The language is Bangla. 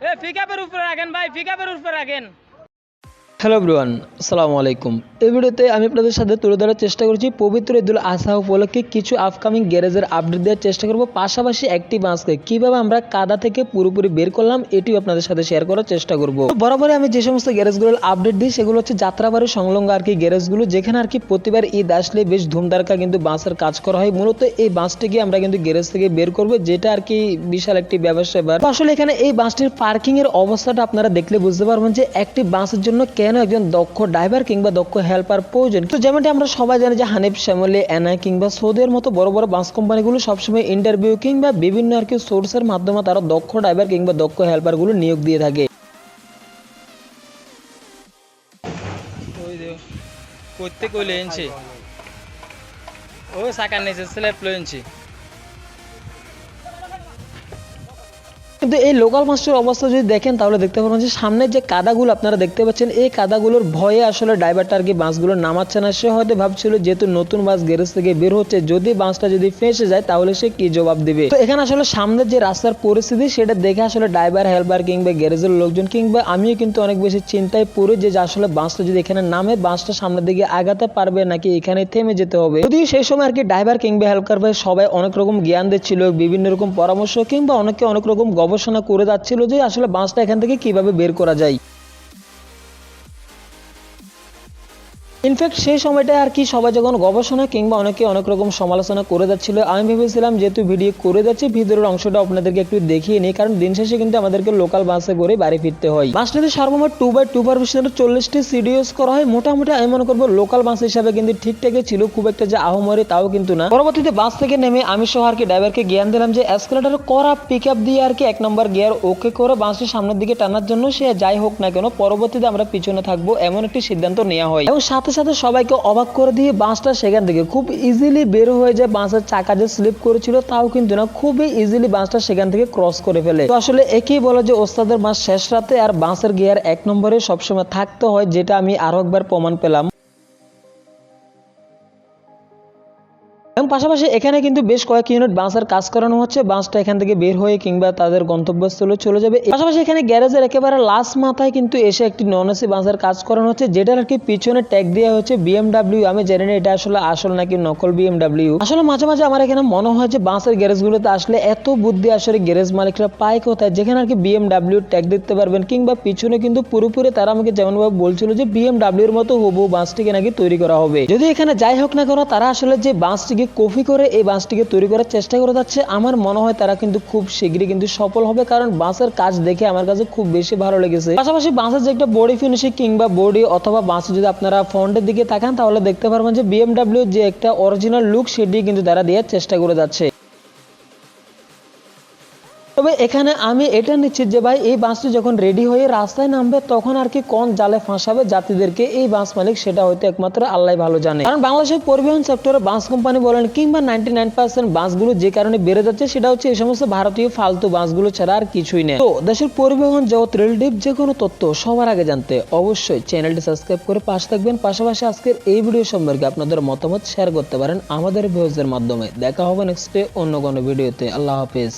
এ পিকআপের উপরে রাখেন ভাই পিকআপের উপরে রাখেন। হ্যালো ব্রুয়ান আসসালামু আলাইকুম। এই ভিডিওতে আমি আপনাদের সাথে তুলে ধরার চেষ্টা করছি পবিত্র ঈদুল আজহা উপলক্ষে কিছু আপকামিং গ্যারেজের আপডেট দেওয়ার চেষ্টা করব, পাশাপাশি একটি বাসকে কীভাবে আমরা কাদা থেকে পুরোপুরি বের করলাম, এটিও আপনাদের সাথে শেয়ার করার চেষ্টা করব। বরাবরই আমি যে সমস্ত গ্যারেজগুলোর আপডেট দিই, সেগুলো হচ্ছে যাত্রাবাড়ি সংলগ্ন আর কি গ্যারেজগুলো যেখানে আর কি প্রতিবার ঈদ আসলে বেশ ধুমধারকা কিন্তু বাসের কাজ করা হয়। মূলত এই বাসটিকে আমরা কিন্তু গ্যারেজ থেকে বের করব, যেটা আর কি বিশাল একটি ব্যবসা আসলে এখানে এই বাসটির পার্কিংয়ের অবস্থাটা আপনারা দেখলে বুঝতে পারবেন যে একটি বাসের জন্য কেন একজন দক্ষ ড্রাইভার কিংবা দক্ষ হেল্পার প্রয়োজন। তো যেমনটি আমরা সবাই জানি যে হানিফ, শ্যামলি এনা কিংবা সৌদের মতো বড় বড় বাস কোম্পানিগুলো সবসময় ইন্টারভিউ কিংবা বিভিন্ন আর কি সোর্সের মাধ্যমে তারা দক্ষ ড্রাইভার কিংবা দক্ষ হেল্পারগুলো নিয়োগ দিয়ে থাকে। করতে কইলে এনেছি? ও সাকার নিচে স্ল্যাব লইছি কিন্তু এই লোকাল মাস্টার অবস্থা যদি দেখেন, তাহলে দেখতে পারবেন যে সামনের যে কাদাগুলো আপনারা দেখতে পাচ্ছেন, এই কাদাগুলোর ভয়ে আসলে ড্রাইভারটা আর কি বাঁশগুলো নামাচ্ছে না। সে হয়তো ভাবছিল যেহেতু নতুন বাস গ্যারেজ থেকে বের হচ্ছে, যদি বাঁশটা যদি ফেঁসে যায়, তাহলে সে কি জবাব দেবে? তো এখানে আসলে সামনের যে রাস্তার পরিস্থিতি, সেটা দেখে আসলে ড্রাইভার হেল্পার কিংবা গ্যারেজের লোকজন কিংবা আমিও কিন্তু অনেক বেশি চিন্তায় পড়ে যে আসলে বাঁশটা যদি এখানে নামে, বাসটা সামনের দিকে আগাতে পারবে নাকি এখানে থেমে যেতে হবে? যদিও সেই সময় আর কি ড্রাইভার কিংবা হেল্পার ভাই সবাই অনেক রকম জ্ঞান দিচ্ছিল, বিভিন্ন রকম পরামর্শ কিংবা অনেকে অনেক রকম গবেষণা করে যাচ্ছিল যে আসলে বাঁশটা এখান থেকে কীভাবে বের করা যায়। ইনফ্যাক্ট সেই সময়টা আর কি সবাই যখন গবেষণা কিংবা অনেকে অনেক রকম সমালোচনা করে যাচ্ছিল, আমি ভেবেছিলাম যেহেতু ভিডিও করে যাচ্ছি ভিডিওর অংশটা আপনাদেরকে একটু দেখিয়ে নিই, কারণ দিন শেষে কিন্তু আমাদেরকে লোকাল বাসে করে বাড়ি ফিরতে হয়। বাসটাতে সর্বমোট টু বাই টু পারমিশনের চল্লিশটি সিডিওস করা হয়। মোটামুটি আমি মনে করব লোকাল বাস হিসাবে কিন্তু ঠিকঠাকই ছিল, খুব একটা যে আহমরি তাও কিন্তু না। পরবর্তীতে বাস থেকে নেমে আমি সহ আর কি ড্রাইভারকে জ্ঞান দিলাম যে এসকেলেটার করা পিক আপ দিয়ে আর কি এক নম্বর গিয়ার ওকে করে বাসটি সামনের দিকে টানার জন্য সে যাই হোক না কেন, পরবর্তীতে আমরা পিছনে থাকব এমন একটি সিদ্ধান্ত নেওয়া হয়। এবং সাথে সাথে সাথে সবাইকে অবাক করে দিয়ে বাঁশটা সেখান থেকে খুব ইজিলি বের হয়ে যায়। বাঁশের চাকা যে স্লিপ করেছিল তাও কিন্তু না, খুবই ইজিলি বাঁশটা সেখান থেকে ক্রস করে ফেলে। তো আসলে একই বলে যে ওস্তাদের মাস শেষ রাতে আর বাঁশের গিয়ার এক নম্বরে সবসময় থাকতে হয়, যেটা আমি আরও একবার প্রমাণ পেলাম। পাশাপাশি এখানে কিন্তু বেশ কয়েক ইউনিট বাসের কাজ করানো হচ্ছে। বাসটা এখান থেকে বের হয়ে কিংবা তাদের গন্তব্যস্থলে চলে যাবে। পাশাপাশি এখানে গ্যারেজের একেবারে লাস্ট মাথায় কিন্তু এসে একটি নন এসি বাসের কাজ করানো হচ্ছে, যেটার আর কি পিছনে ট্যাগ দেওয়া হচ্ছে বিএমডাব্লিউ আমি জানি না এটা আসলে আসল নাকি নকল বিএমডাব্লিউ আসলে মাঝে মাঝে আমার এখানে মনে হয় যে বাসের গ্যারেজগুলোতে আসলে এত বুদ্ধি আসলে গ্যারেজ মালিকরা পায় কোথায়, যেখানে আর কি বিএমডাব্লিউ ট্যাগ দিতে পারবেন কিংবা পিছনে কিন্তু পুরোপুরি তারা আমাকে যেমনভাবে বলছিল যে বিএমডাব্লিউর মতো হবু বাঁশটিকে নাকি তৈরি করা হবে। যদি এখানে যাই হোক না কেন, তারা আসলে যে বাসটিকে কপি করে এই বাসটিকে তৈরি করার চেষ্টা করে যাচ্ছে। আমার মনে হয় তারা কিন্তু খুব শীঘ্রই কিন্তু সফল হবে, কারণ বাসের কাজ দেখে আমার কাছে খুব বেশি ভালো লেগেছে। পাশাপাশি বাসের যে একটা বডি ফিনিশিং কিংবা বডি অথবা বাসে যদি আপনারা ফ্রন্টের দিকে তাকান, তাহলে দেখতে পারবেন যে বিএমডাব্লিউ যে একটা অরিজিনাল লুক সেটি কিন্তু তারা দেওয়ার চেষ্টা করে যাচ্ছে। তবে এখানে আমি এটা নিশ্চিত যে ভাই, এই বাসটি যখন রেডি হয়ে রাস্তায় নামবে, তখন আর কি কোন জালে ফাঁসাবে যাত্রীদেরকে এই বাস মালিক সেটা হয়তো একমাত্র আল্লাহ ভালো জানে। কারণ বাংলাদেশের পরিবহন সেক্টরে বাস কোম্পানি বলেন কিংবা নাইনটি নাইন পার্সেন্ট বাসগুলো যে কারণে বেড়ে যাচ্ছে, সেটা হচ্ছে এই সমস্ত ভারতীয় ফালতু বাসগুলো ছাড়া আর কিছুই নেই। তো দেশের পরিবহন জগৎ রেলডিপ যে কোনো তথ্য সবার আগে জানতে অবশ্যই চ্যানেলটি সাবস্ক্রাইব করে পাশে থাকবেন। পাশাপাশি আজকের এই ভিডিও সম্পর্কে আপনাদের মতামত শেয়ার করতে পারেন আমাদের ভিউজের মাধ্যমে। দেখা হবে নেক্সট ডে অন্য কোনো ভিডিওতে আল্লাহ হাফিজ।